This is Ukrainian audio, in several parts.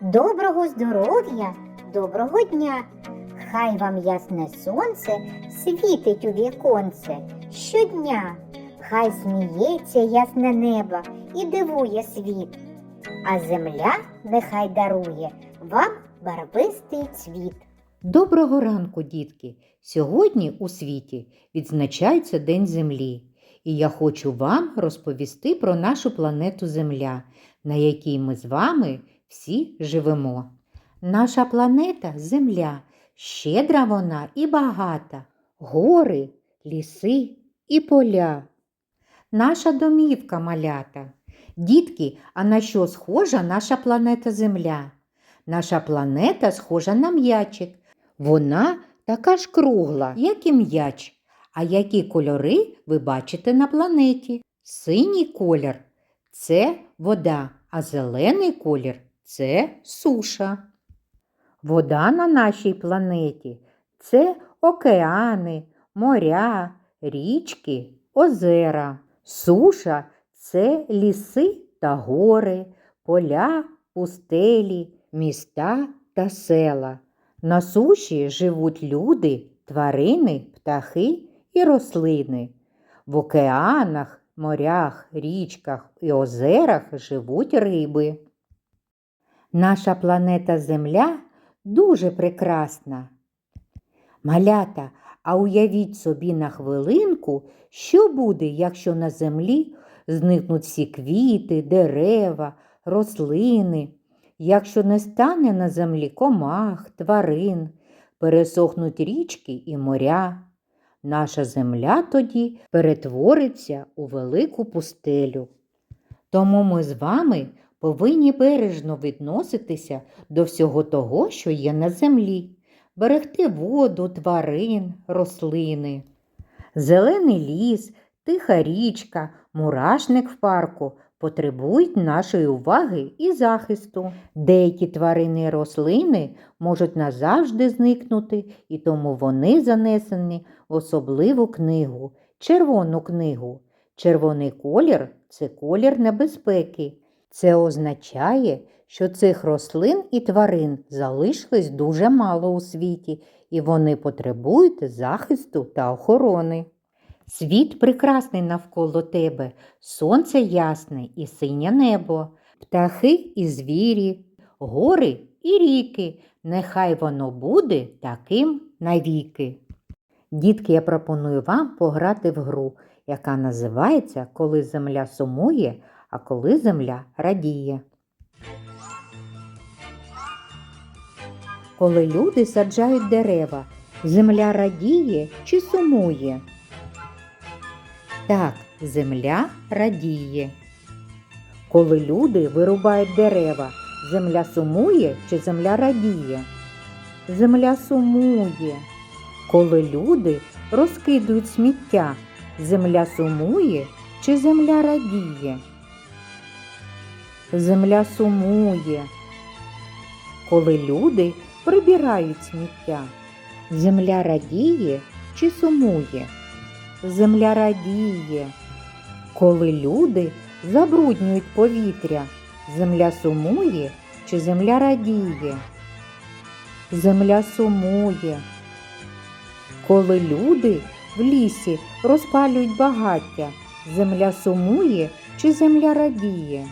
Доброго здоров'я, доброго дня! Хай вам ясне сонце світить у віконце щодня. Хай сміється ясне небо і дивує світ, а земля нехай дарує вам барвистий цвіт. Доброго ранку, дітки! Сьогодні у світі відзначається День Землі, і я хочу вам розповісти про нашу планету Земля, на якій ми з вами всі живемо. Наша планета Земля, щедра вона і багата, гори, ліси і поля. Наша домівка малята. Дітки, а на що схожа наша планета Земля? Наша планета схожа на м'ячик. Вона така ж кругла, як і м'яч. А які кольори ви бачите на планеті? Синій колір це вода, а зелений колір це суша. Вода на нашій планеті це океани, моря, річки, озера. Суша це ліси та гори, поля, пустелі, міста та села. На суші живуть люди, тварини, птахи і рослини. В океанах, морях, річках і озерах живуть риби. Наша планета Земля дуже прекрасна. Малята, а уявіть собі на хвилинку, що буде, якщо на землі зникнуть всі квіти, дерева, рослини, якщо не стане на землі комах, тварин, пересохнуть річки і моря. Наша земля тоді перетвориться у велику пустелю. Тому ми з вами повинні бережно відноситися до всього того, що є на землі, берегти воду, тварин, рослини. Зелений ліс, тиха річка, мурашник в парку потребують нашої уваги і захисту. Деякі тварини і рослини можуть назавжди зникнути, і тому вони занесені в особливу книгу, червону книгу. Червоний колір це колір небезпеки. Це означає, що цих рослин і тварин залишилось дуже мало у світі, і вони потребують захисту та охорони. Світ прекрасний навколо тебе, сонце ясне і синє небо, птахи і звірі, гори і ріки. Нехай воно буде таким навіки. Дітки, я пропоную вам пограти в гру, яка називається Коли земля сумує, а коли земля радіє. Коли люди саджають дерева, земля радіє чи сумує? Так, земля радіє. Коли люди вирубають дерева, земля сумує чи земля радіє? Земля сумує. Коли люди розкидують сміття, земля сумує чи земля радіє? Земля сумує. Коли люди прибирають сміття, земля радіє чи сумує? Земля радіє. Коли люди забруднюють повітря, земля сумує чи земля радіє? Земля сумує. Коли люди в лісі розпалюють багаття, земля сумує чи земля радіє?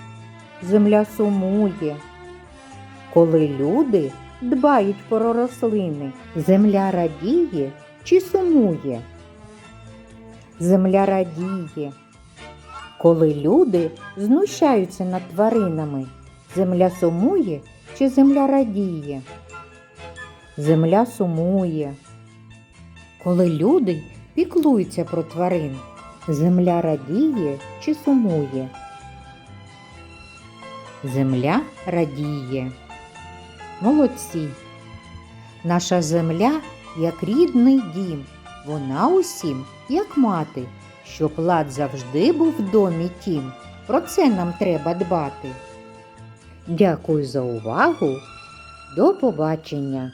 Земля сумує. Коли люди дбають про рослини, земля радіє чи сумує? Земля радіє. Коли люди знущаються над тваринами, земля сумує чи земля радіє? Земля сумує. Коли люди піклуються про тварин, земля радіє чи сумує? Земля радіє. Молодці. Наша земля як рідний дім. Вона усім, як мати, щоб лад завжди був в домі тім. Про це нам треба дбати. Дякую за увагу. До побачення!